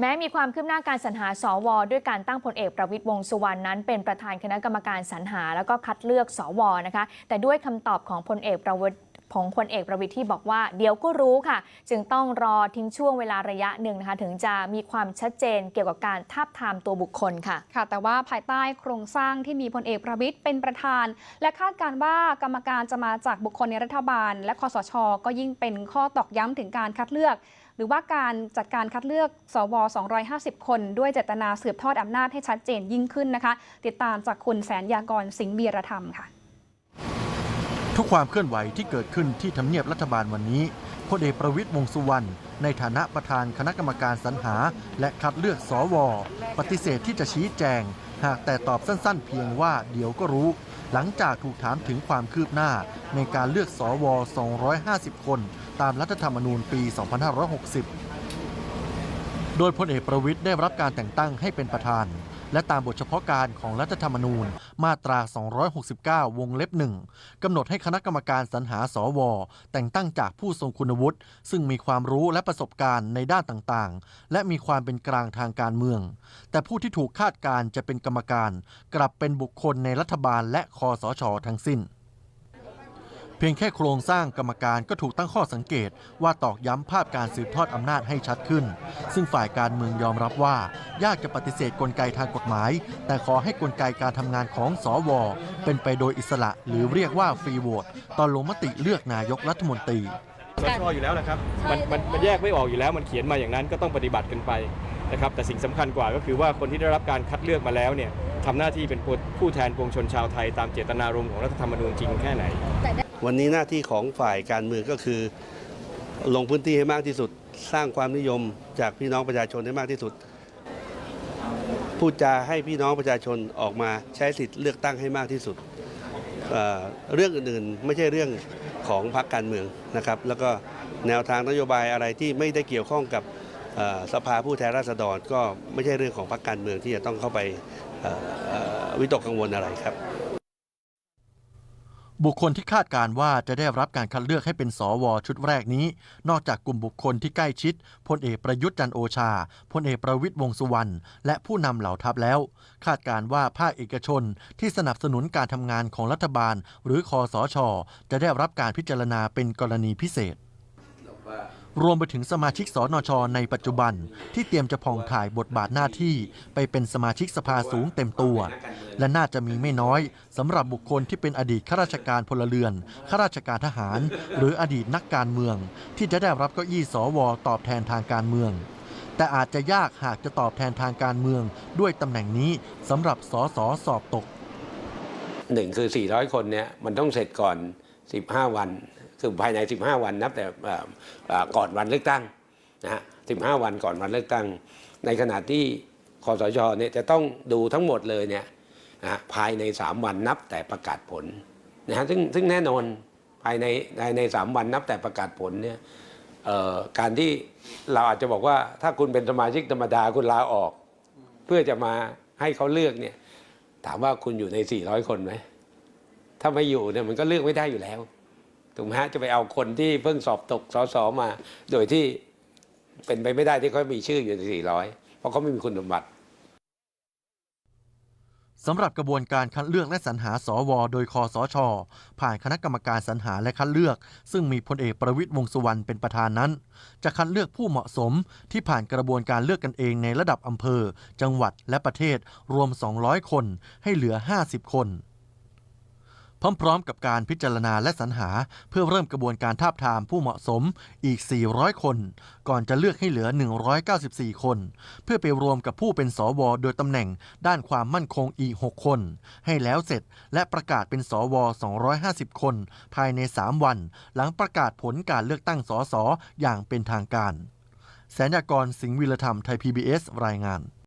แม้มีความคืบหน้าการสรรหาสว ด้วยการตั้งพลเอกประวิตยวงสุวรรณนั้น เป็นประธานคณะกรรมการสรรหาแล้วก็คัดเลือกสวนะคะ แต่ด้วยคำตอบของพลเอกประวิตร ของพลเอกประวิตยที่บอกว่าเดี๋ยวก็รู้ค่ะ จึงต้องรอทิ้งช่วงเวลาระยะหนึ่งนะคะถึงจะมีความชัดเจนเกี่ยวกับการทาบทามตัวบุคคลค่ะค่ะ แต่ว่าภายใต้โครงสร้างที่มีพลเอกประวิตยเป็นประธาน และคาดการ์ว่ากรรมการจะมาจากบุคคลในรัฐบาล และคอสช ก็ยิ่งเป็นข้อตอกย้ำถึงการคัดเลือกหรือว่าการจัดการคัดเลือกสว 250 คนด้วยเจตนาสืบทอดอำนาจให้ชัดเจนยิ่งขึ้นนะคะ ติดตามจากคุณแสนยากรสิงห์เบียรธรรมค่ะ ทุกความเคลื่อนไหวที่เกิดขึ้นที่ทำเนียบรัฐบาลวันนี้พลเอกประวิตยวงสุวรรณในฐานะประธานคณะกรรมการสรรหา และคัดเลือกสวปฏิเสธที่จะชี้แจง หากแต่ตอบสั้นๆ เพียงว่าเดี๋ยวก็รู้ หลังจากถูกถามถึงความคืบหน้า ในการเลือกสว250 คน ตามรัฐธรรมนูญปี 2560 โดยพลเอกประวิตยได้รับการแต่งตั้งให้เป็นประธาน และตามบทเฉพาะการของรัฐธรรมนูญมาตรา 269 วงเล็บหนึ่งกำหนดให้คณะกรรมการสรรหาสว แต่งตั้งจากผู้ทรงคุณวุฒิซึ่งมีความรู้และประสบการณ์ในด้านต่างๆ และมีความเป็นกลางทางการเมือง แต่ผู้ที่ถูกคาดการจะเป็นกรรมการ กลับเป็นบุคคลในรัฐบาลและคอสชทั้งสิ้น เพียงแค่โครงสร้างกรรมการก็ถูกตั้งข้อสังเกต ว่าตอกย้ำภาพการสืบทอดอำนาจให้ชัดขึ้น ซึ่งฝ่ายการเมืองยอมรับว่า ยากจะปฏิเสธกลไกทางกฎหมาย แต่ขอให้กลไกการทำงานของสวเป็นไปโดยอิสระหรือเรียกว่าฟรีโหวตตอนลงมติเลือกนายกรัฐมนตรีสชอยู่แล้วนะครับมันมันมันแยกไม่ออกอยู่แล้วมันเขียนมาอย่างนั้นก็ต้องปฏิบัติกันไปนะครับแต่สิ่งสำคัญกว่าก็คือว่าคนที่ได้รับการคัดเลือกมาแล้วเนี่ยทำหน้าที่เป็นผู้แทนปวงชนชาวไทยตามเจตนารมณ์ของรัฐธรรมนูญจริงแค่ไหน วันนี้หน้าที่ของฝ่ายการเมืองก็คือ ลงพื้นที่ให้มากที่สุด สร้างความนิยมจากพี่น้องประชาชนให้มากที่สุด พูดจาให้พี่น้องประชาชนออกมาใช้สิทธิ์เลือกตั้งให้มากที่สุดเเรื่องอื่นๆไม่ใช่เรื่องของพรรคการเมืองนะครับ แล้วก็แนวทางนโยบายอะไรที่ไม่ได้เกี่ยวข้องกับสภาผู้แทนราษฎรก็ไม่ใช่เรื่องของพรรคการเมืองที่จะต้องเข้าไปวิตกกังวลอะไรครับ บุคคลที่คาดการว่าจะได้รับการคัดเลือกให้เป็นสวชุดแรกนี้ นอกจากกลุ่มบุคคลที่ใกล้ชิดพลเอกประยุทธ์จันโอชาพลเอกประวิตยวงสุวรรณและผู้นำเหล่าทัพแล้ว คาดการว่าภาคเอกชนที่สนับสนุนการทำงานของรัฐบาล หรือคอสชจะได้รับการพิจารณาเป็นกรณีพิเศษ รวมไปถึงสมาชิกสนช ในปัจจุบัน ที่เตรียมจะผ่องถ่ายบทบาทหน้าที่ ไปเป็นสมาชิกสภาสูงเต็มตัว และน่าจะมีไม่น้อยสำหรับบุคคลที่เป็นอดีตข้าราชการพลเรือนข้าราชการทหาร หรืออดีตนักการเมือง ที่จะได้รับเก้าอี้สวตอบแทนทางการเมือง แต่อาจจะยากหากจะตอบแทนทางการเมือง ด้วยตำแหน่งนี้สำหรับสสสอบตกหนึ่งคือ 400 คนเนี่ยมันต้องเสร็จก่อน 15 วัน คือภายใน 15 วันนับแต่ก่อนวันเลือกตั้งนะฮะ15 วันก่อนวันเลือกตั้ง ในขณะที่คอสชเนี่ยจะต้องดูทั้งหมดเลยเนี่ยนะภายใน 3 วันนับแต่ประกาศผลนะฮะซึ่งซึ่งแน่นอนภายในภายใน 3 วันนับแต่ประกาศผลเนี่ยการที่เราอาจจะบอกว่าถ้าคุณเป็นสมาชิกธรรมดาคุณลาออก เพื่อจะมาให้เขาเลือกเนี่ยถามว่าคุณอยู่ใน 400 คนไหมถ้าไม่อยู่เนี่ยมันก็เลือกไม่ได้อยู่แล้ว ถูกไหมฮะจะไปเอาคนที่เพิ่งสอบตกสอสอมา โดยที่เป็นไปไม่ได้ที่เขามีชื่ออยู่ใน 400 เพราะเขาไม่มีคุณสมบัติสำหรับกระบวนการคัดเลือกและสรรหาสว โดยคอสชผ่านคณะกรรมการสรรหาและคัดเลือก ซึ่งมีพลเอกประวิตยวงษ์สุวรรณเป็นประธานนั้น จะคัดเลือกผู้เหมาะสมที่ผ่านกระบวนการเลือกกันเองในระดับอำเภอ จังหวัดและประเทศรวม 200 คนให้เหลือ 50 คน พร้อมๆ กับการพิจารณาและสรรหา เพื่อเริ่มกระบวนการทาบทามผู้เหมาะสมอีก 400 คน ก่อนจะเลือกให้เหลือ 194 คน เพื่อไปรวมกับผู้เป็นสวโดยตำแหน่งด้านความมั่นคงอีก 6 คน ให้แล้วเสร็จและประกาศเป็นสว 250 คน ภายใน 3 วัน หลังประกาศผลการเลือกตั้งสสอย่างเป็นทางการ แสนยากรสิงห์วิรธรรมไทย PBS รายงาน